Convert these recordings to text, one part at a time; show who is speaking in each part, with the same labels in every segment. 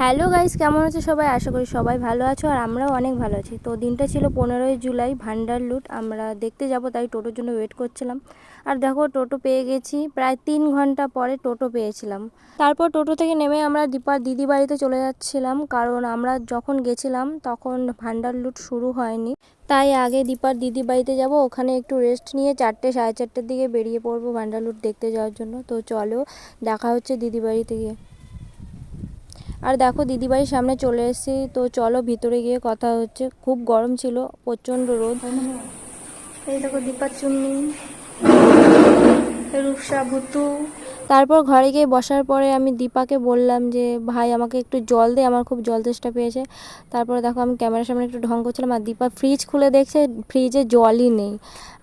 Speaker 1: Hello guys, কেমন আছো সবাই? আশা করি সবাই ভালো আছো আর আমরাও অনেক ভালো আছি। তো দিনটা ছিল পনেরোই জুলাই, ভান্ডার লুট। আমরা দেখতে যাব, তাই টোটোর জন্য ওয়েট করছিলাম। আর দেখো, টোটো পেয়ে গেছি। প্রায় তিন ঘণ্টা পরে টোটো পেয়েছিলাম। তারপর টোটো থেকে নেমে আমরা দীপার দিদি বাড়িতে চলে যাচ্ছিলাম। কারণ আমরা যখন গেছিলাম, তখন ভান্ডার লুট শুরু হয়নি। তাই আগে দীপার দিদি বাড়িতে যাব, ওখানে একটু রেস্ট নিয়ে চারটে, সাড়ে চারটের দিকে বেরিয়ে পড়ব ভান্ডার লুট দেখতে যাওয়ার জন্য। তো চলো, দেখা হচ্ছে দিদি বাড়িতে গিয়ে। আর দেখো দিদিবাড়ির সামনে চলে এসেছি। তো চলো ভিতরে গিয়ে কথা হচ্ছে। খুব গরম ছিল প্রচণ্ড রোদ। এই দেখো দীপার চুন্নি রূপসা ভুতু। তারপর ঘরে গিয়ে বসার পরে আমি দীপাকে বললাম যে ভাই আমাকে একটু জল দে আমার খুব জল তেষ্টা পেয়েছে। তারপরে দেখো আমি ক্যামেরার সামনে একটু ঢং করছিলাম আর দীপা ফ্রিজ খুলে দেখছে ফ্রিজে জলই নেই।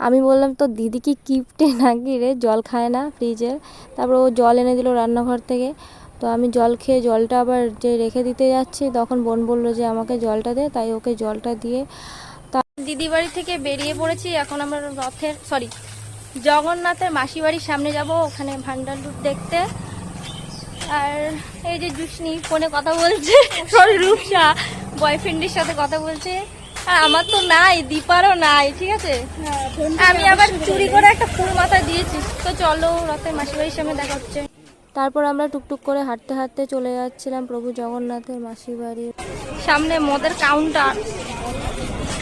Speaker 1: আমি বললাম তো দিদি কি কিপটে নাকি রে? জল খায় না ফ্রিজের তারপর ও জল এনে দিল রান্নাঘর থেকে। তো আমি জল খেয়ে জলটা আবার যে রেখে দিতে যাচ্ছি তখন বোন বলল যে আমাকে জলটা দে তাই ওকে জলটা দিয়ে তা দিদি বাড়ি থেকে বেরিয়ে পড়েছি। এখন আমরা রথের সরি জগন্নাথের মাসি বাড়ির সামনে যাব ওখানে ভান্ডার লুট দেখতে। আর এই যে জুসনি ফোনে কথা বলছে সরি রূপসা বয়ফ্রেন্ডের সাথে কথা বলছে। আর আমার তো নাই দীপারও নাই ঠিক আছে? আমি আবার চুরি করে একটা ফুল মাথায় দিয়েছি। তো চলো রথের মাসি বাড়ির সামনে দেখা হচ্ছে। তারপর আমরা টুকটুক করে হাঁটতে হাঁটতে চলে যাচ্ছিলাম প্রভু জগন্নাথের মাসির বাড়ি। সামনে মদের কাউন্টার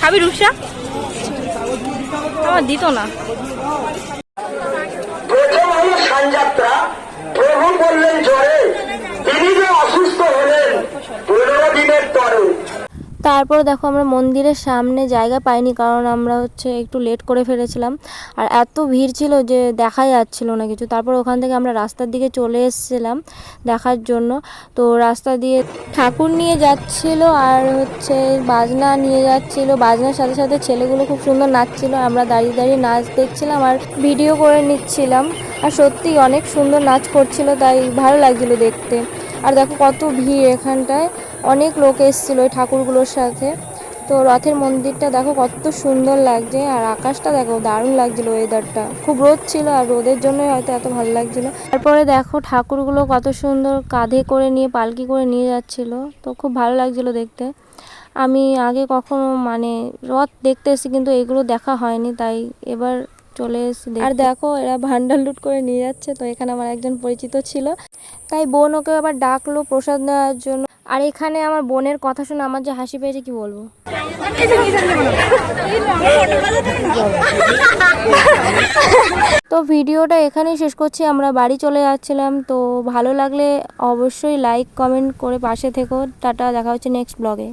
Speaker 1: খাবি রূপসা? আমার দিত না।
Speaker 2: প্রথম হলো সানযাত্রা প্রভু বললেন
Speaker 1: তারপর দেখো আমরা মন্দিরের সামনে জায়গা পাইনি, কারণ আমরা হচ্ছে একটু লেট করে ফেলেছিলাম। আর এত ভিড় ছিল যে দেখা যাচ্ছিল না কিছু। তারপর ওখান থেকে আমরা রাস্তার দিকে চলে এসেছিলাম দেখার জন্য। তো রাস্তা দিয়ে ঠাকুর নিয়ে যাচ্ছিল আর হচ্ছে বাজনা নিয়ে যাচ্ছিল। বাজনার সাথে সাথে ছেলেগুলো খুব সুন্দর নাচছিল। আমরা দাঁড়িয়ে দাঁড়িয়ে নাচ দেখছিলাম আর ভিডিও করে নিচ্ছিলাম। আর সত্যি অনেক সুন্দর নাচ করছিল, তাই ভালো লাগছিল দেখতে। আর দেখো কত ভিড় এখানটায়। অনেক লোক এসেছিল ওই ঠাকুরগুলোর সাথে। তো রথের মন্দিরটা দেখো কত সুন্দর লাগছে আর আকাশটা দেখো দারুণ লাগছিল ওয়েদারটা খুব রোদ ছিল আর রোদের জন্যই হয়তো এত ভালো লাগছিল। তারপরে দেখো ঠাকুরগুলো কত সুন্দর কাঁধে করে নিয়ে, পালকি করে নিয়ে যাচ্ছিল। তো খুব ভালো লাগছিল দেখতে। আমি আগে কখনো মানে রথ দেখতে এসেছি কিন্তু এগুলো দেখা হয়নি, তাই এবার চলে এসেছি আর দেখো এরা ভান্ডার লুট করে নিয়ে যাচ্ছে, তো এখানে আমার একজন পরিচিত ছিল। তাই বোন ওকে আবার ডাকলো প্রসাদ নেওয়ার জন্য। আর এখানে আমার বোনের কথা শুনে আমার যে হাসি পেয়েছে কি বলব? তো ভিডিওটা এখানেই শেষ করছি, আমরা বাড়ি চলে যাচ্ছিলাম, তো ভালো লাগলে অবশ্যই লাইক কমেন্ট করে পাশে থেকো। টাটা, দেখা হচ্ছে নেক্সট ব্লগে